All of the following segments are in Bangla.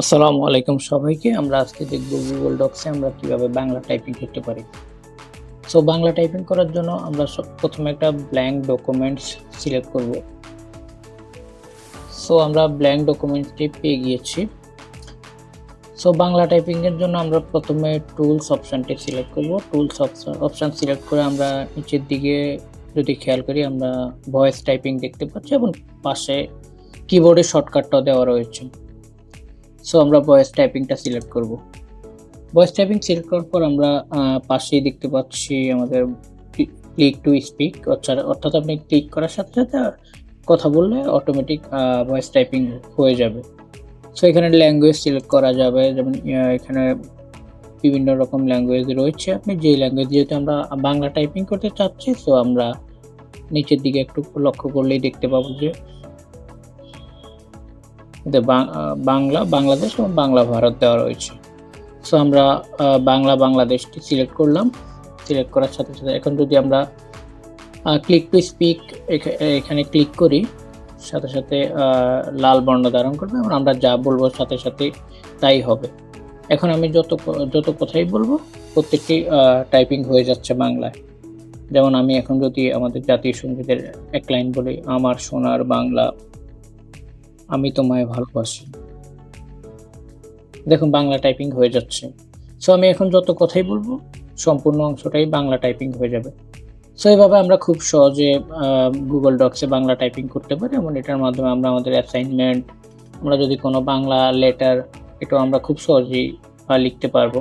আসসালামু আলাইকুম সবাইকে। আমরা আজকে দেখব গুগল ডক্সে আমরা কীভাবে বাংলা টাইপিং করতে পারি। সো বাংলা টাইপিং করার জন্য আমরা সব প্রথমে একটা ব্ল্যাঙ্ক ডকুমেন্টস সিলেক্ট করব। সো আমরা ব্ল্যাঙ্ক ডকুমেন্টসটি পেয়ে গিয়েছি। সো বাংলা টাইপিংয়ের জন্য আমরা প্রথমে টুলস অপশানটি সিলেক্ট করব। টুলস অপশন সিলেক্ট করে আমরা নিচের দিকে যদি খেয়াল করি, আমরা ভয়েস টাইপিং দেখতে পাচ্ছি এবং পাশে কিবোর্ডে শর্টকাটটাও দেওয়া রয়েছে। সো আমরা ভয়েস টাইপিংটা সিলেক্ট করব। ভয়েস টাইপিং সিলেক্ট করার পর আমরা পাশেই দেখতে পাচ্ছি আমাদের ক্লিক টু স্পিক অর্থাৎ আপনি ক্লিক করার সাথে সাথে কথা বললে অটোমেটিক ভয়েস টাইপিং হয়ে যাবে। সো এখানে ল্যাঙ্গুয়েজ সিলেক্ট করা যাবে, যেমন এখানে বিভিন্ন রকম ল্যাঙ্গুয়েজ রয়েছে। আপনি যে ল্যাঙ্গুয়েজ যেহেতু আমরা বাংলা টাইপিং করতে চাচ্ছি সো আমরা নিচের দিকে একটু লক্ষ্য করলেই দেখতে পাবো যে এতে বাংলা, বাংলাদেশ এবং বাংলা ভারত দেওয়া রয়েছে। সো আমরা বাংলা, বাংলাদেশটি সিলেক্ট করলাম। সিলেক্ট করার সাথে সাথে এখন যদি আমরা ক্লিক টু স্পিক এখানে ক্লিক করি, সাথে সাথে লাল বর্ণ ধারণ করবে। এবং আমরা যা বলব সাথে সাথে তাই হবে। এখন আমি যত যত কথাই বলব, প্রত্যেকটি টাইপিং হয়ে যাচ্ছে বাংলায়। যেমন আমি এখন যদি আমাদের জাতীয় সঙ্গীতের এক লাইন বলি, আমার সোনার বাংলা। আমি তোমায় ভালোবাসি। দেখুন, বাংলা টাইপিং হয়ে যাচ্ছে। সো আমি এখন যত কথাই বলব, সম্পূর্ণ অংশটাই বাংলা টাইপিং হয়ে যাবে। সো এইভাবে আমরা খুব সহজে গুগল ডক্সে বাংলা টাইপিং করতে পারি। এবং এটার মাধ্যমে আমরা আমাদের অ্যাসাইনমেন্ট আমরা যদি কোনো বাংলা লেটার এটাও আমরা খুব সহজেই লিখতে পারব।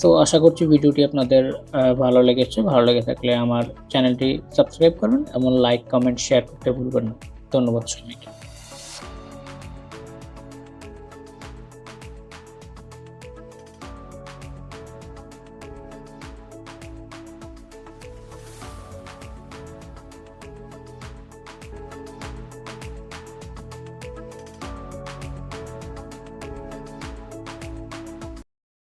সো আশা করছি ভিডিওটি আপনাদের ভালো লেগেছে। ভালো লেগে থাকলে আমার চ্যানেলটি সাবস্ক্রাইব করবেন এবং লাইক কমেন্ট শেয়ার করতে ভুলবেন না। ধন্যবাদ সবাইকে।